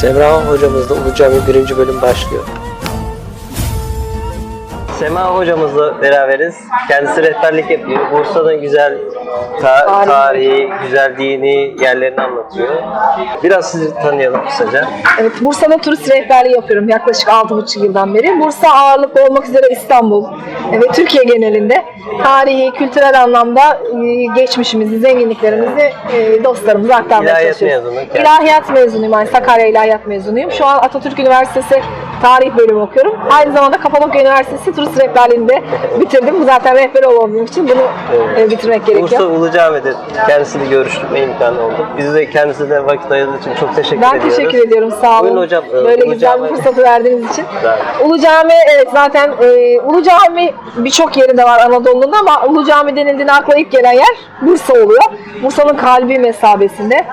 Semra hocamızla Ulu Cami birinci bölüm başlıyor. Sema hocamızla beraberiz. Kendisi rehberlik yapıyor. Bursa'nın güzel ta- Tarihi. güzel dini yerlerini anlatıyor. Biraz sizi tanıyalım kısaca. Evet, Bursa'da turist rehberliği yapıyorum yaklaşık 6,5 yıldan beri. Bursa ağırlıklı olmak üzere İstanbul ve Türkiye genelinde tarihi, kültürel anlamda e, geçmişimizi, zenginliklerimizi e, dostlarımıza aktarmaya İlahiyat çalışıyoruz. mezunu. İlahiyat mezunuyum. Yani Sakarya İlahiyat mezunuyum. Şu an Atatürk Üniversitesi tarih bölümü okuyorum. Aynı zamanda Kapadokya Üniversitesi turist rehberliğini de bitirdim. Bu zaten rehber olabilmek için bunu e, bitirmek gerekiyor. Bursa Ulu Cami'de kendisiyle görüşme imkanı oldu. Biz de kendisine vakit ayırdığı için çok teşekkür Ben ediyoruz. teşekkür ediyorum. Sağ olun. Buyurun hocam. Ee, Böyle Ulu güzel Cami- bir fırsatı verdiğiniz için. Ulu Cami evet zaten e, Ulu Cami birçok yerinde var Anadolu'nun ama Ulu Cami denildiğinde akla ilk gelen yer Bursa oluyor. Bursa'nın kalbi mesabesinde.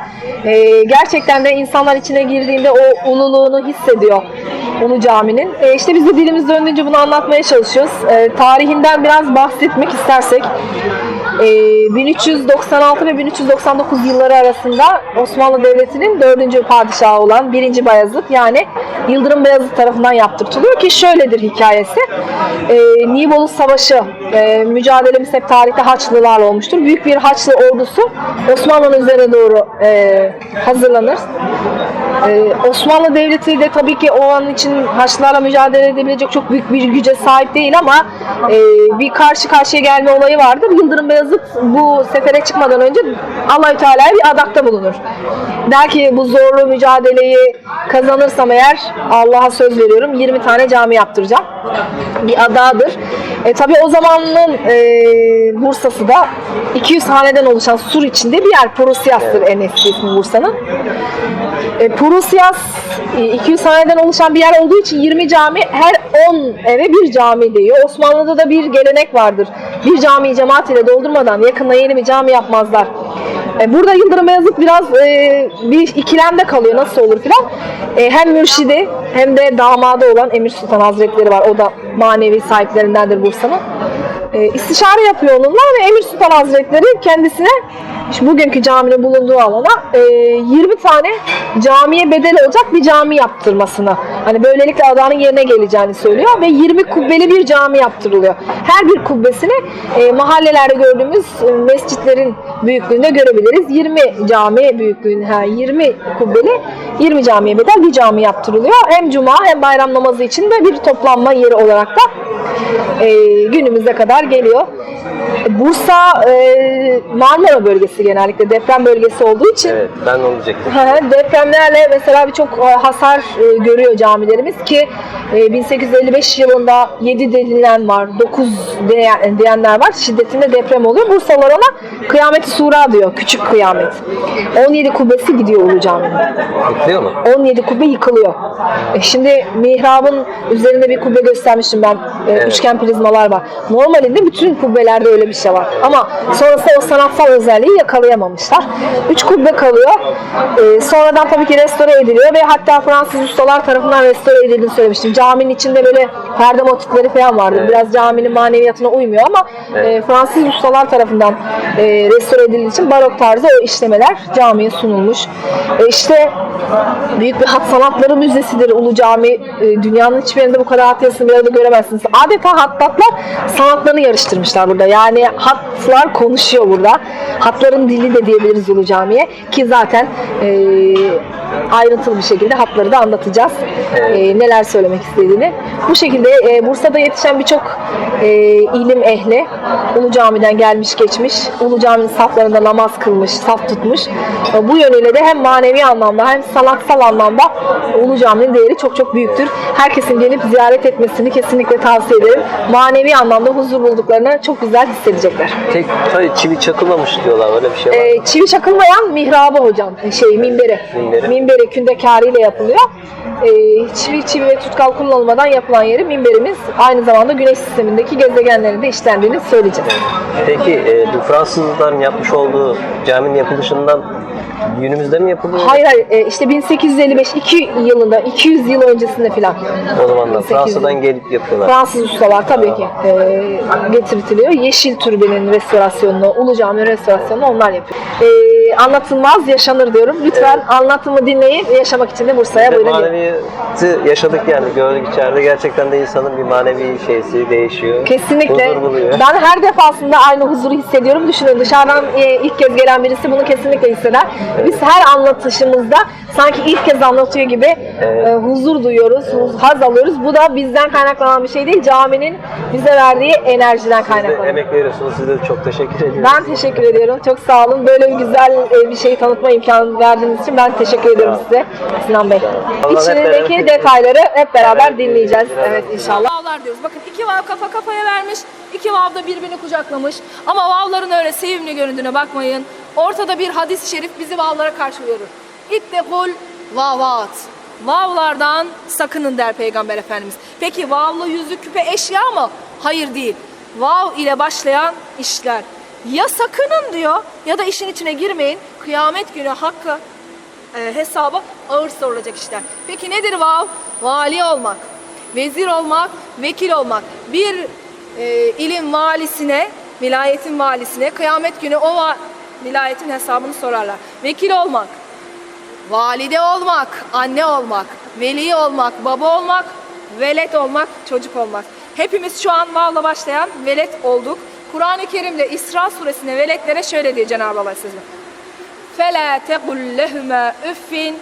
E, gerçekten de insanlar içine girdiğinde o ululuğunu hissediyor Ulu Cami'nin. E, işte biz de dilimiz döndüğünce bunu anlatmaya çalışıyoruz. E, tarihinden biraz bahsetmek istersek e, 1396 ve 1399 yılları arasında Osmanlı Devleti'nin 4. padişahı olan 1. Bayezid yani Yıldırım Beyazıt tarafından yaptırtılıyor ki şöyledir hikayesi. E, Nibolu Savaşı e, mücadelemiz hep tarihte Haçlılarla olmuştur. Büyük bir Haçlı ordusu Osmanlı'nın üzerine doğru e, hazırlanır. Ee, Osmanlı Devleti de tabii ki o an için Haçlılarla mücadele edebilecek çok büyük bir güce sahip değil ama e, bir karşı karşıya gelme olayı vardır. Yıldırım Beyazıt bu sefere çıkmadan önce Allahü Teala'ya bir adakta bulunur. Der ki bu zorlu mücadeleyi kazanırsam eğer Allah'a söz veriyorum 20 tane cami yaptıracağım. Bir adadır. E, tabii o zamanın e, Bursa'sı da 200 haneden oluşan sur içinde bir yer. Porosyas'tır en eski Bursa'nın. E, Prusyas e, 200 haneden oluşan bir yer olduğu için 20 cami her 10 eve bir cami diyor. Osmanlı'da da bir gelenek vardır. Bir camiyi cemaat ile doldurmadan yakında yeni bir cami yapmazlar. E, burada Yıldırım Beyazıt biraz e, bir ikilemde kalıyor nasıl olur filan. E, hem mürşidi hem de damadı olan Emir Sultan Hazretleri var. O da manevi sahiplerindendir Bursa'nın. E, istişare yapıyor onunla ve Emir Sultan Hazretleri kendisine işte bugünkü caminin bulunduğu alana e, 20 tane camiye bedel olacak bir cami yaptırmasını hani böylelikle adanın yerine geleceğini söylüyor ve 20 kubbeli bir cami yaptırılıyor. Her bir kubbesini e, mahallelerde gördüğümüz e, mescitlerin büyüklüğünde görebiliriz. 20 cami büyüklüğünde ha, 20 kubbeli 20 camiye bedel bir cami yaptırılıyor. Hem cuma hem bayram namazı için de bir toplanma yeri olarak da e, günümüze kadar geliyor. Bursa e, Marmara bölgesi genellikle deprem bölgesi olduğu için Evet, ben onu diyecektim. Depremlerle mesela birçok e, hasar e, görüyor camilerimiz ki e, 1855 yılında 7 denilen var, 9 diyen- diyenler var. Şiddetinde deprem oluyor. Bursalılar ona kıyameti sura diyor. Küçük kıyamet. 17 kubbesi gidiyor Ulu Cami'nin. Yıkılıyor mu? 17 kubbe yıkılıyor. E şimdi mihrabın üzerinde bir kubbe göstermiştim ben. E, Evet. Üçgen prizmalar var. Normalinde bütün kubbelerde öyle bir şey var. Ama sonrasında o sanatsal özelliği yakalayamamışlar. Üç kubbe kalıyor. E, sonradan tabii ki restore ediliyor ve hatta Fransız ustalar tarafından restore edildiğini söylemiştim. Caminin içinde böyle perde motifleri falan vardı. Evet. Biraz caminin maneviyatına uymuyor ama Evet. e, Fransız ustalar tarafından e, restore edildiği için barok tarzı o işlemeler camiye sunulmuş. E, işte büyük bir hat sanatları müzesidir Ulu Cami. E, dünyanın hiçbir yerinde bu kadar hat yazısını bir arada göremezsiniz. Adeta hattatlar sanatlarını yarıştırmışlar burada. Yani hatlar konuşuyor burada. Hatların dili de diyebiliriz Ulu Cami'ye. Ki zaten e, ayrıntılı bir şekilde hatları da anlatacağız. E, neler söylemek istediğini. Bu şekilde e, Bursa'da yetişen birçok e, ilim ehli Ulu Cami'den gelmiş geçmiş. Ulu Cami'nin saflarında namaz kılmış, saf tutmuş. E, bu yönüyle de hem manevi anlamda hem sanatsal anlamda Ulu Cami'nin değeri çok çok büyüktür. Herkesin gelip ziyaret etmesini kesinlikle tavsiye ederim. Manevi anlamda huzur bulduklarını çok güzel hissedecekler. Tek tabii çivi çakılmamış diyorlar öyle bir şey var. E, çivi çakılmayan mihrabı hocam, şey minberi. Minberi. Minberi kündekârı ile yapılıyor. e, çivi çivi ve tutkal kullanılmadan yapılan yeri minberimiz aynı zamanda güneş sistemindeki gezegenlerin de işlendiğini söyleyeceğiz. Peki e, bu Fransızların yapmış olduğu caminin yapılışından günümüzde mi yapılıyor? Hayır hayır e, işte 1855 2 yılında 200 yıl öncesinde filan. O zaman da 1800 Fransa'dan gelip yapıyorlar. Fransız ustalar tabii ki e, getirtiliyor. Yeşil Türbenin restorasyonunu, Ulu Cami'nin restorasyonunu onlar yapıyor. E, anlatılmaz yaşanır diyorum. Lütfen anlatımı dinleyin yaşamak için de Bursa'ya buyurun. maneviyatı yaşadık yani gördük içeride gerçekten de insanın bir manevi şeysi değişiyor. Kesinlikle. Huzur buluyor. Ben her defasında aynı huzuru hissediyorum. Düşünün dışarıdan e, ilk kez gelen birisi bunu kesinlikle hisseder. Biz her anlatışımızda sanki ilk kez anlatıyor gibi Evet. e, huzur duyuyoruz, huz- haz alıyoruz. Bu da bizden kaynaklanan bir şey değil. Caminin bize verdiği enerjiden Siz de kaynaklanıyor. emek veriyorsunuz. Size de çok teşekkür ediyorum. Ben teşekkür ediyorum. Çok sağ olun. Böyle bir güzel e, bir şeyi tanıtma imkanı verdiğiniz için ben teşekkür ediyorum size Sinan Bey. Hep İçindeki detayları hep beraber Evet, dinleyeceğiz. beraber. Evet inşallah. Vavlar diyoruz. Bakın iki vav kafa kafaya vermiş. iki vav da birbirini kucaklamış. Ama vavların öyle sevimli göründüğüne bakmayın. Ortada bir hadis-i şerif bizi vavlara karşı uyarır. İttekul vavat. Vavlardan sakının der Peygamber Efendimiz. Peki vavlı yüzük küpe eşya mı? Hayır değil. Vav ile başlayan işler. Ya sakının diyor ya da işin içine girmeyin. Kıyamet günü hakkı e, hesaba ağır sorulacak işler. Peki nedir vav? Vali olmak, vezir olmak, vekil olmak. Bir e, ilin valisine, vilayetin valisine kıyamet günü o va- vilayetin hesabını sorarlar. Vekil olmak, valide olmak, anne olmak, veli olmak, baba olmak, velet olmak, çocuk olmak. Hepimiz şu an vavla başlayan velet olduk. Kur'an-ı Kerim'de İsra suresine veletlere şöyle diyor Cenab-ı Allah size. فَلَا تَقُلْ لَهُمَا اُفِّنْ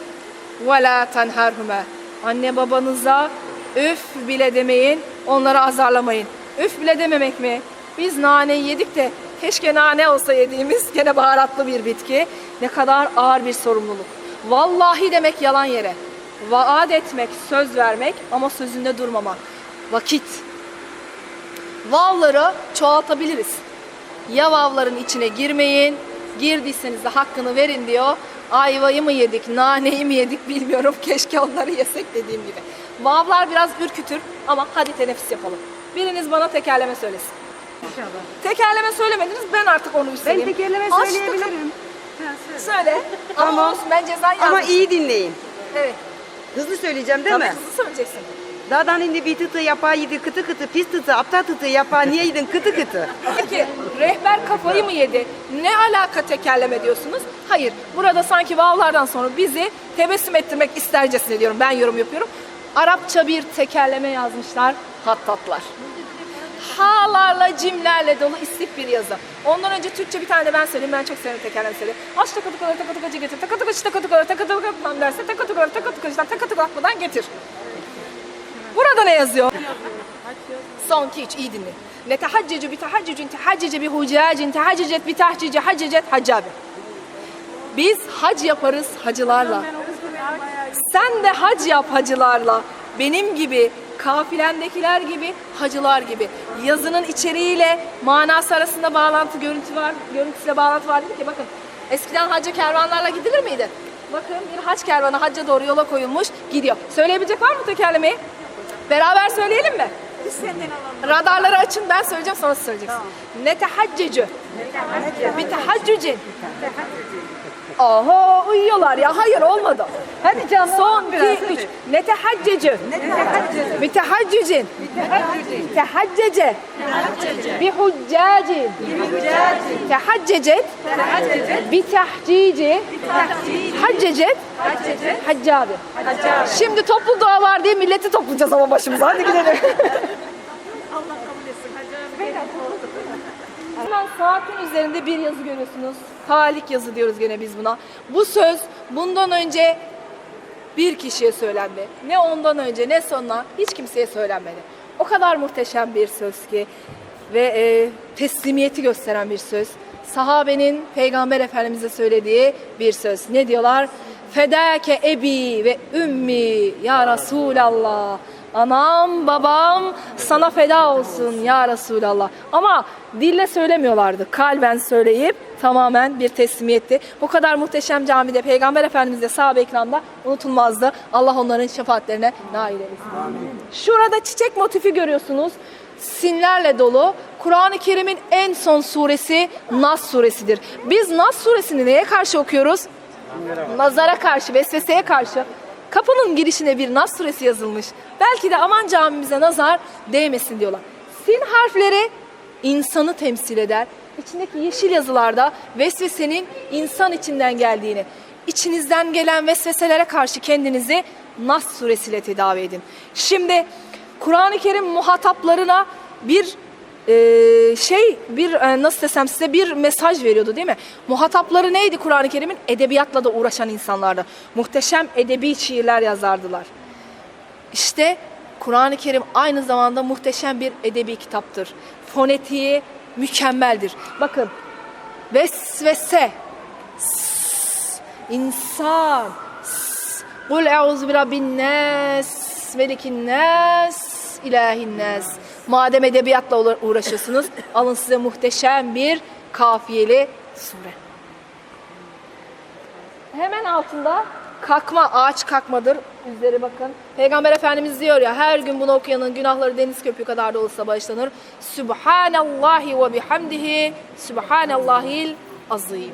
وَلَا تَنْهَرْهُمَا Anne babanıza üf bile demeyin, onları azarlamayın. Üf bile dememek mi? Biz naneyi yedik de keşke nane olsa yediğimiz gene baharatlı bir bitki. Ne kadar ağır bir sorumluluk. Vallahi demek yalan yere. Vaat etmek, söz vermek ama sözünde durmamak. Vakit. Vavları çoğaltabiliriz. Ya vavların içine girmeyin, girdiyseniz de hakkını verin diyor. Ayvayı mı yedik, naneyi mi yedik bilmiyorum. Keşke onları yesek dediğim gibi. Vavlar biraz ürkütür ama hadi teneffüs yapalım. Biriniz bana tekerleme söylesin. Tekerleme söylemediniz ben artık onu Ben üstleneyim. tekerleme Aç söyleyebilirim. takım- Söyle. Ama olsun ben ceza yazmışım. Ama iyi dinleyin. Evet. Hızlı söyleyeceğim değil Tabii mi? hızlı söyleyeceksin. Dağdan indi bir tıtı yapa yedi kıtı kıtı pis tıtı aptal tıtı yapa niye yedin kıtı kıtı. Peki rehber kafayı mı yedi? Ne alaka tekerleme diyorsunuz? Hayır. Burada sanki vavlardan sonra bizi tebessüm ettirmek istercesine diyorum. Ben yorum yapıyorum. Arapça bir tekerleme yazmışlar. Hattatlar. Ha'larla, cimlerle dolu istif bir yazı. Ondan önce Türkçe bir tane de ben söyleyeyim. Ben çok severim tekerleme söyleyeyim. Aç takı tıkaları takı tıkacı getir. Takı tıkacı takı tıkaları takı tıkacı derse takı tıkaları takı tıkacıdan takı tıklatmadan getir. Burada ne yazıyor? Son iki üç iyi dinle. Netehaccecu bi tehaccücün tehaccece bi hucacin tehaccecet bi tahcice haccecet haccabe. Biz hac yaparız hacılarla. Sen de hac yap hacılarla. Benim gibi, kafilendekiler gibi, hacılar gibi. Yazının içeriğiyle manası arasında bağlantı, görüntü var, görüntüsüyle bağlantı var dedik ki bakın. Eskiden hacca kervanlarla gidilir miydi? Bakın bir hac kervanı hacca doğru yola koyulmuş, gidiyor. Söyleyebilecek var mı tekerlemeyi? Beraber söyleyelim mi? Radarları açın ben söyleyeceğim sonra siz söyleyeceksiniz. Ne tehaccücü. Bir tehaccücin. Oho uyuyorlar ya hayır olmadı. Hadi canım. Son iki üç. Ne tehaccücü. Bir tehaccücin. Tehaccece. Bir huccacin. Tehaccecet. Bir tahcici. Haccecet. Haccabi. Şimdi toplu dua var diye milleti toplayacağız ama başımıza. Hadi gidelim. Hemen saatin üzerinde bir yazı görüyorsunuz. Talik yazı diyoruz gene biz buna. Bu söz bundan önce bir kişiye söylendi. Ne ondan önce ne sonra hiç kimseye söylenmedi. O kadar muhteşem bir söz ki ve e, teslimiyeti gösteren bir söz. Sahabenin Peygamber Efendimiz'e söylediği bir söz. Ne diyorlar? Fedake ebi ve ümmi ya Resulallah. Anam babam sana feda olsun ya Resulallah. Ama dille söylemiyorlardı. Kalben söyleyip tamamen bir teslimiyetti. Bu kadar muhteşem camide Peygamber Efendimiz de sahabe ekranda unutulmazdı. Allah onların şefaatlerine nail eylesin. Şurada çiçek motifi görüyorsunuz. Sinlerle dolu. Kur'an-ı Kerim'in en son suresi Nas suresidir. Biz Nas suresini neye karşı okuyoruz? Nazara karşı, vesveseye karşı. Kapının girişine bir Nas suresi yazılmış. Belki de aman camimize nazar değmesin diyorlar. Sin harfleri insanı temsil eder. İçindeki yeşil yazılarda vesvesenin insan içinden geldiğini, içinizden gelen vesveselere karşı kendinizi Nas suresiyle tedavi edin. Şimdi Kur'an-ı Kerim muhataplarına bir e, şey bir e, nasıl desem size bir mesaj veriyordu değil mi? Muhatapları neydi Kur'an-ı Kerim'in? Edebiyatla da uğraşan insanlardı. Muhteşem edebi şiirler yazardılar. İşte Kur'an-ı Kerim aynı zamanda muhteşem bir edebi kitaptır. Fonetiği mükemmeldir. Bakın vesvese, insan, kul eûzu bi rabbin nas, melikin nas, ilahin nas. Madem edebiyatla uğra- uğraşıyorsunuz, alın size muhteşem bir kafiyeli sure. Hemen altında kalkma, ağaç kalkmadır. Üzeri bakın. Peygamber Efendimiz diyor ya her gün bunu okuyanın günahları deniz köpüğü kadar da olsa bağışlanır. Sübhanallahi ve bihamdihi Sübhanallahil azim.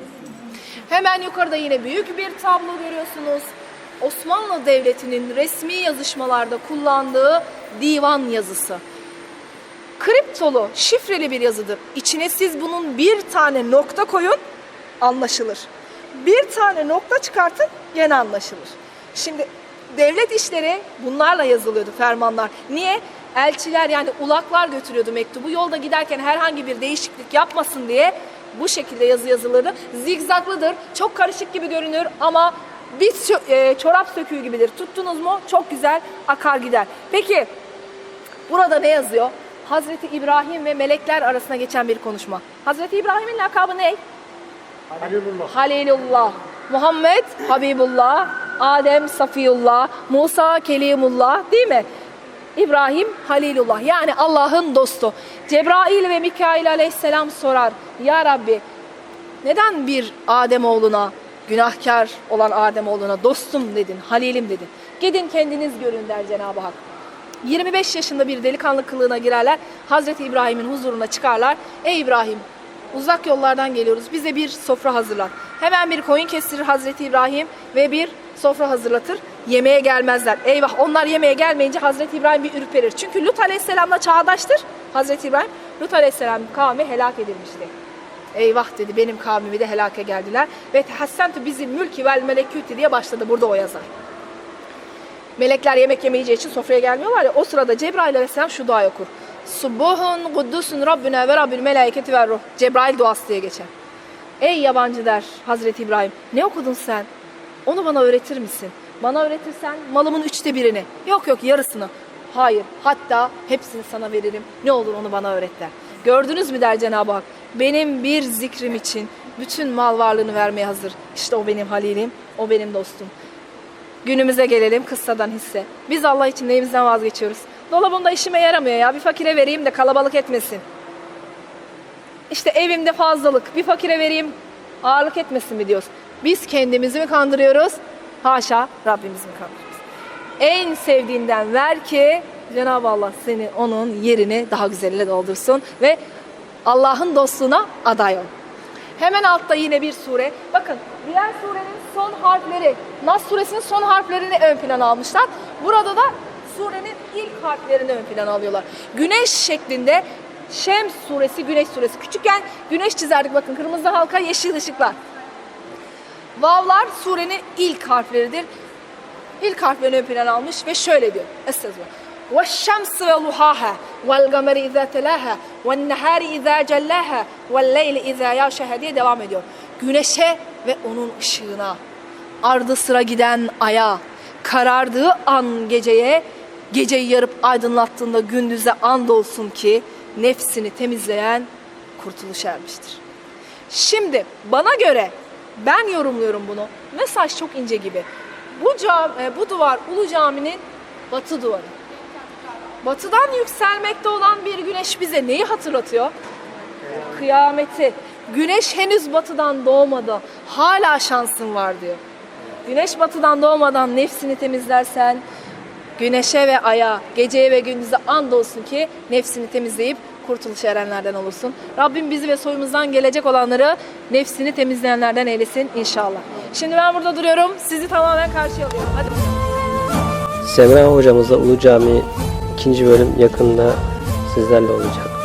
Hemen yukarıda yine büyük bir tablo görüyorsunuz. Osmanlı Devleti'nin resmi yazışmalarda kullandığı divan yazısı kriptolu, şifreli bir yazıdır. İçine siz bunun bir tane nokta koyun, anlaşılır. Bir tane nokta çıkartın, gene anlaşılır. Şimdi devlet işleri bunlarla yazılıyordu fermanlar. Niye? Elçiler yani ulaklar götürüyordu mektubu. Yolda giderken herhangi bir değişiklik yapmasın diye bu şekilde yazı yazılırdı. Zigzaglıdır, çok karışık gibi görünür ama bir e, çorap söküğü gibidir. Tuttunuz mu çok güzel akar gider. Peki Burada ne yazıyor? Hazreti İbrahim ve melekler arasında geçen bir konuşma. Hazreti İbrahim'in lakabı ne? Halilullah. Halilullah. Muhammed Habibullah. Adem Safiyullah. Musa Kelimullah değil mi? İbrahim Halilullah yani Allah'ın dostu. Cebrail ve Mikail aleyhisselam sorar. Ya Rabbi neden bir Adem oğluna günahkar olan Adem oğluna dostum dedin, halilim dedin. Gidin kendiniz görün der Cenab-ı Hak. 25 yaşında bir delikanlı kılığına girerler. Hazreti İbrahim'in huzuruna çıkarlar. Ey İbrahim uzak yollardan geliyoruz. Bize bir sofra hazırlat. Hemen bir koyun kestirir Hazreti İbrahim ve bir sofra hazırlatır. Yemeğe gelmezler. Eyvah onlar yemeğe gelmeyince Hazreti İbrahim bir ürperir. Çünkü Lut Aleyhisselam'la çağdaştır. Hazreti İbrahim Lut Aleyhisselam kavmi helak edilmişti. Eyvah dedi benim kavmimi de helake geldiler. Ve tehassentu bizim mülki vel melekûti diye başladı burada o yazar. Melekler yemek yemeyeceği için sofraya gelmiyorlar ya. O sırada Cebrail aleyhisselam şu dua okur. Subuhun kuddusun Rabbuna ve Rabbil melaiketi ve ruh. Cebrail duası diye geçer. Ey yabancı der Hazreti İbrahim. Ne okudun sen? Onu bana öğretir misin? Bana öğretirsen malımın üçte birini. Yok yok yarısını. Hayır. Hatta hepsini sana veririm. Ne olur onu bana öğret. Gördünüz mü der Cenab-ı Hak. Benim bir zikrim için bütün mal varlığını vermeye hazır. İşte o benim halilim, o benim dostum. Günümüze gelelim kıssadan hisse. Biz Allah için neyimizden vazgeçiyoruz? Dolabımda işime yaramıyor ya. Bir fakire vereyim de kalabalık etmesin. İşte evimde fazlalık. Bir fakire vereyim ağırlık etmesin mi diyoruz. Biz kendimizi mi kandırıyoruz? Haşa Rabbimizi mi kandırıyoruz? En sevdiğinden ver ki Cenab-ı Allah seni onun yerini daha güzeliyle doldursun ve Allah'ın dostluğuna aday ol. Hemen altta yine bir sure. Bakın diğer surenin son harfleri, Nas suresinin son harflerini ön plana almışlar. Burada da surenin ilk harflerini ön plana alıyorlar. Güneş şeklinde Şems suresi, Güneş suresi. Küçükken güneş çizerdik bakın kırmızı halka, yeşil ışıklar. Vavlar surenin ilk harfleridir. İlk harflerini ön plana almış ve şöyle diyor. Estağfurullah. وَالشَّمْسِ وَضُحَاهَا وَالْقَمَرِ اِذَا تَلَاهَا وَالنَّهَارِ اِذَا جَلَّاهَا وَالْلَيْلِ اِذَا يَغْشَاهَا diye devam ediyor. Güneşe ve onun ışığına, ardı sıra giden aya, karardığı an geceye, geceyi yarıp aydınlattığında gündüze and olsun ki nefsini temizleyen kurtuluşa ermiştir. Şimdi bana göre ben yorumluyorum bunu. Mesaj çok ince gibi. Bu cam, e, bu duvar Ulu Cami'nin batı duvarı. Batıdan yükselmekte olan bir güneş bize neyi hatırlatıyor? Kıyameti. Güneş henüz batıdan doğmadı. Hala şansın var diyor. Güneş batıdan doğmadan nefsini temizlersen güneşe ve aya, geceye ve gündüze and olsun ki nefsini temizleyip kurtuluşa erenlerden olursun. Rabbim bizi ve soyumuzdan gelecek olanları nefsini temizleyenlerden eylesin inşallah. Şimdi ben burada duruyorum. Sizi tamamen karşıya alıyorum. Hadi. Semra hocamızla Ulu Cami ikinci bölüm yakında sizlerle olacak.